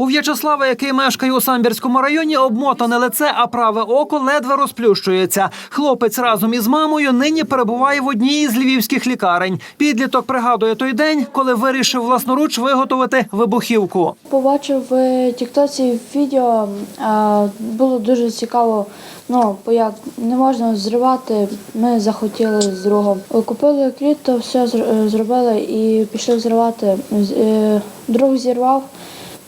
У В'ячеслава, який мешкає у Самбірському районі, обмотане лице, а праве око ледве розплющується. Хлопець разом із мамою нині перебуває в одній із львівських лікарень. Підліток пригадує той день, коли вирішив власноруч виготовити вибухівку. Побачив в Тіктоці відео, було дуже цікаво. Ну, бо як не можна зривати, ми захотіли з другом. Купили кліт, то все зробили і пішли зривати. Е, Друг зірвав,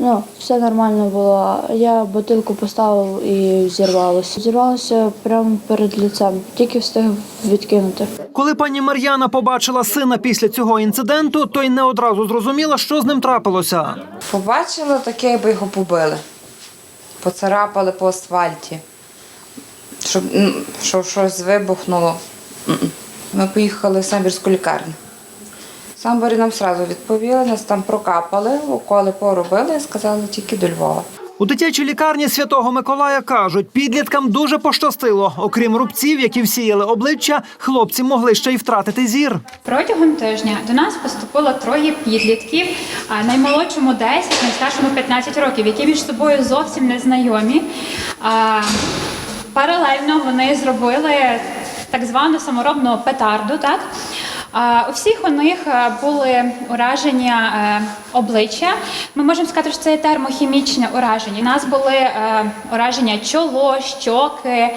ну, все нормально було. Я бутилку поставив і зірвалося. Зірвалося прямо перед лицем, тільки встиг відкинути. Коли пані Мар'яна побачила сина після цього інциденту, то й не одразу зрозуміла, що з ним трапилося. Побачила таке, якби його побили. Поцарапали по асфальті. Щоб, щоб щось вибухнуло. Ми поїхали в Самбірську лікарню. Самборі нам одразу відповіли, нас там прокапали, уколи поробили і сказали тільки до Львова. У дитячій лікарні Святого Миколая кажуть, підліткам дуже пощастило. Окрім рубців, які всіяли обличчя, хлопці могли ще й втратити зір. Протягом тижня до нас поступило троє підлітків, а наймолодшому 10, найстаршому 15 років, які між собою зовсім не знайомі. А, Паралельно вони зробили так звану саморобну петарду. Так? У всіх у них е, були ураження е, обличчя. Ми можемо сказати, що це термохімічне ураження. У нас були е, ураження чоло, щоки,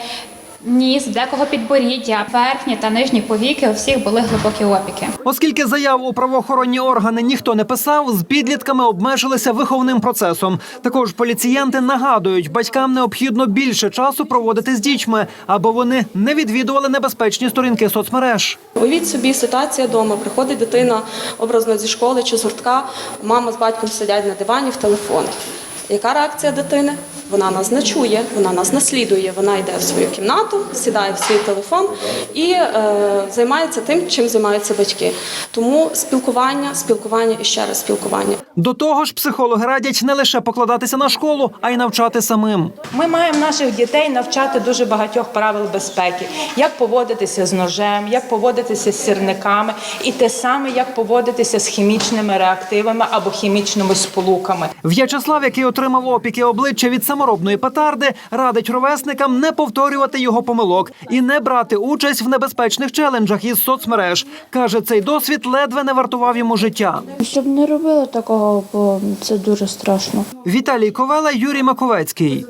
ніс, декого підборіддя, верхні та нижні повіки. У всіх були глибокі опіки. Оскільки заяв у правоохоронні органи ніхто не писав, з підлітками обмежилися виховним процесом. Також поліціянти нагадують, батькам необхідно більше часу проводити з дітьми, аби вони не відвідували небезпечні сторінки соцмереж. Уявіть собі ситуація вдома. Приходить дитина образно зі школи чи з гуртка, мама з батьком сидять на дивані в телефонах. Яка реакція дитини? Вона нас не чує, вона нас наслідує. Вона йде в свою кімнату, сідає в свій телефон і е, займається тим, чим займаються батьки. Тому спілкування, спілкування і ще раз спілкування. До того ж, психологи радять не лише покладатися на школу, а й навчати самим. Ми маємо наших дітей навчати дуже багатьох правил безпеки, як поводитися з ножем, як поводитися з сірниками, і те саме, як поводитися з хімічними реактивами або хімічними сполуками. В'ячеслав, який отримав опіки обличчя від саморобної петарди, радить ровесникам не повторювати його помилок і не брати участь в небезпечних челенджах із соцмереж. каже, цей досвід ледве не вартував йому життя. Щоб не робили такого, бо це дуже страшно. Віталій Ковела, Юрій Маковецький.